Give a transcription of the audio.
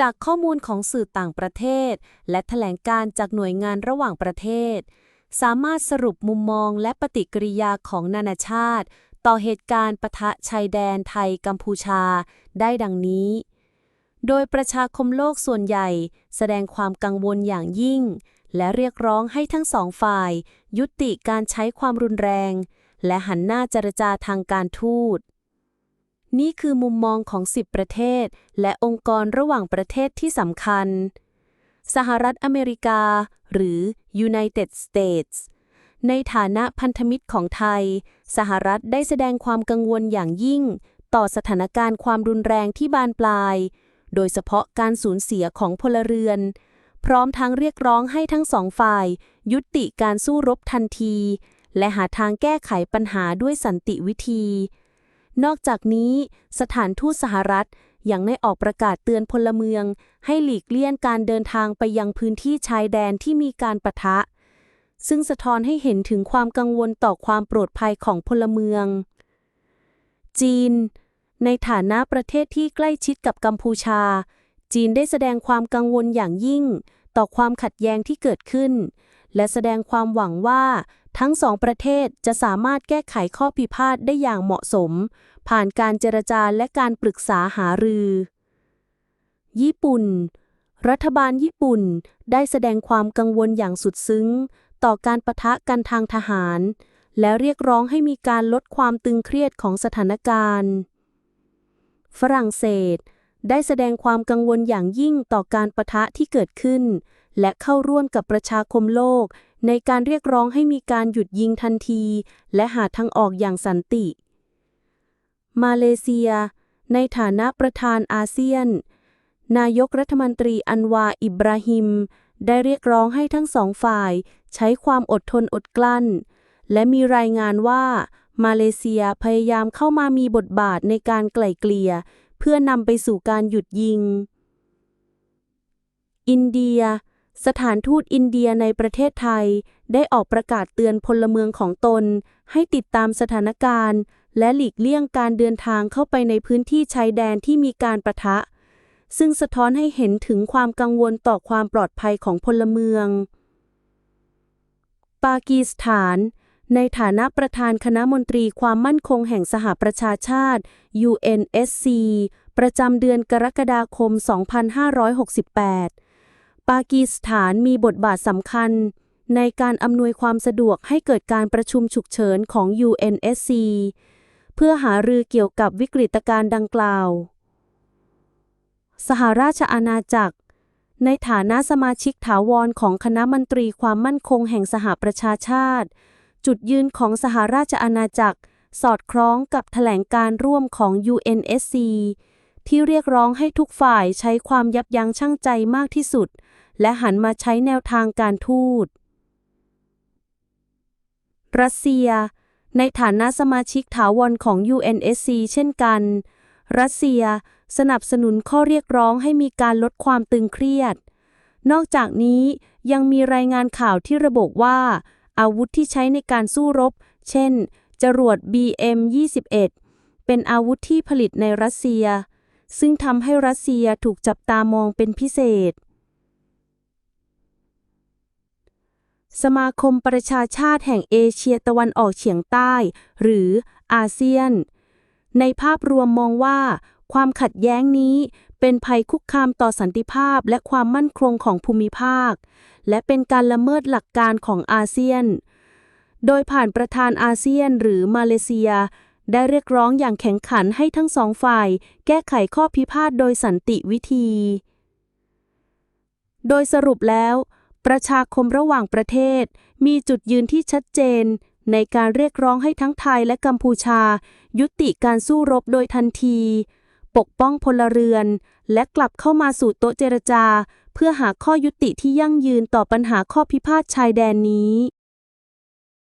จากข้อมูลของสื่อต่างประเทศ และแถลงการจากหน่วยงานระหว่างประเทศ สามารถสรุปมุมมองและปฏิกิริยาของนานาชาติ ต่อเหตุการณ์ปะทะชายแดนไทยกัมพูชาได้ดังนี้ โดยประชาคมโลกส่วนใหญ่ แสดงความกังวลอย่างยิ่ง และเรียกร้องให้ทั้งสองฝ่าย ยุติการใช้ความรุนแรง และหันหน้าเจรจาทางการทูต นี่คือมุมมองของ 10 ประเทศ และองค์กรระหว่างประเทศที่สำคัญ สหรัฐอเมริกา หรือ United States ในฐานะพันธมิตรของไทย สหรัฐได้แสดงความกังวลอย่างยิ่ง ต่อสถานการณ์ความรุนแรงที่บานปลาย โดยเฉพาะการสูญเสียของพลเรือน พร้อมทั้งเรียกร้องให้ทั้งสองฝ่าย ยุติการสู้รบทันที และหาทางแก้ไขปัญหาด้วยสันติวิธี นอกจากนี้สถานทูตสหรัฐยังได้ออกประกาศเตือนพลเมือง ให้หลีกเลี่ยงการเดินทางไปยังพื้นที่ชายแดนที่มีการปะทะ ซึ่งสะท้อนให้เห็นถึงความกังวลต่อความปลอดภัยของพลเมือง จีน ในฐานะประเทศที่ใกล้ชิดกับกัมพูชา จีนได้แสดงความกังวลอย่างยิ่ง ต่อความขัดแย้งที่เกิดขึ้น และแสดงความหวังว่า ทั้งสองประเทศจะสามารถแก้ไขข้อพิพาทได้อย่างเหมาะสม ผ่านการเจรจาและการปรึกษาหารือ ญี่ปุ่น รัฐบาลญี่ปุ่นได้แสดงความกังวลอย่างสุดซึ้ง ต่อการประทะกันทางทหาร และเรียกร้องให้มีการลดความตึงเครียดของสถานการณ์ ฝรั่งเศส ได้แสดงความกังวลอย่างยิ่งต่อการประทะที่เกิดขึ้น และเข้าร่วมกับประชาคมโลก ในการเรียกร้องให้มีการหยุดยิงทันที และหาทางออกอย่างสันติ มาเลเซีย ในฐานะประธานอาเซียน นายกรัฐมนตรีอันวาอิบราฮิม ได้เรียกร้องให้ทั้งสองฝ่าย ใช้ความอดทนอดกลั้น และมีรายงานว่า มาเลเซียพยายามเข้ามามีบทบาทในการไกล่เกลี่ย เพื่อนำไปสู่การหยุดยิง อินเดีย สถานทูตอินเดียในประเทศไทย ได้ออกประกาศเตือนพลเมืองของตน ให้ติดตามสถานการณ์ และหลีกเลี่ยงการเดินทางเข้าไปในพื้นที่ชายแดนที่มีการประทะ ซึ่งสะท้อนให้เห็นถึงความกังวลต่อความปลอดภัยของพลเมือง ปากีสถาน ในฐานะประธานคณะมนตรีความมั่นคงแห่งสหประชาชาติ UNSC ประจำเดือนกรกฎาคม 2568 ปากีสถานมีบทบาทสำคัญ ในการอำนวยความสะดวกให้เกิดการประชุมฉุกเฉินของ UNSC เพื่อหารือเกี่ยวกับวิกฤตการณ์ดังกล่าว สหราชอาณาจักร ในฐานะสมาชิกถาวรของคณะมนตรีความมั่นคงแห่งสหประชาชาติ จุดยืนของสหราชอาณาจักร สอดคล้องกับแถลงการร่วมของ UNSC ที่เรียกร้องให้ทุกฝ่ายใช้ความยับยั้งชั่งใจมากที่สุด และหันมาใช้แนวทางการทูต รัสเซีย ในฐานะสมาชิกถาวรของ UNSC เช่นกัน รัสเซียสนับสนุนข้อเรียกร้องให้มีการลดความตึงเครียด นอกจากนี้ยังมีรายงานข่าวที่ระบุว่า อาวุธที่ใช้ในการสู้รบ เช่น จรวด BM-21 เป็นอาวุธที่ผลิตในรัสเซีย ซึ่งทำให้รัสเซียถูกจับตามองเป็นพิเศษ สมาคมประชาชาติแห่งเอเชียตะวันออกเฉียงใต้ หรืออาเซียน ในภาพรวมมองว่า ความขัดแย้งนี้เป็นภัยคุกคามต่อสันติภาพและความมั่นคงของภูมิภาค และเป็นการละเมิดหลักการของอาเซียน โดยผ่านประธานอาเซียนหรือมาเลเซีย ได้เรียกร้องอย่างแข็งขันให้ทั้งสองฝ่าย แก้ไขข้อพิพาทโดยสันติวิธี โดยสรุปแล้ว ประชาคมระหว่างประเทศ มีจุดยืนที่ชัดเจน ในการเรียกร้องให้ทั้งไทยและกัมพูชา ยุติการสู้รบโดยทันที ปกป้องพลเรือน และกลับเข้ามาสู่โต๊ะเจรจา เพื่อหาข้อยุติที่ยั่งยืนต่อปัญหาข้อพิพาทชายแดนนี้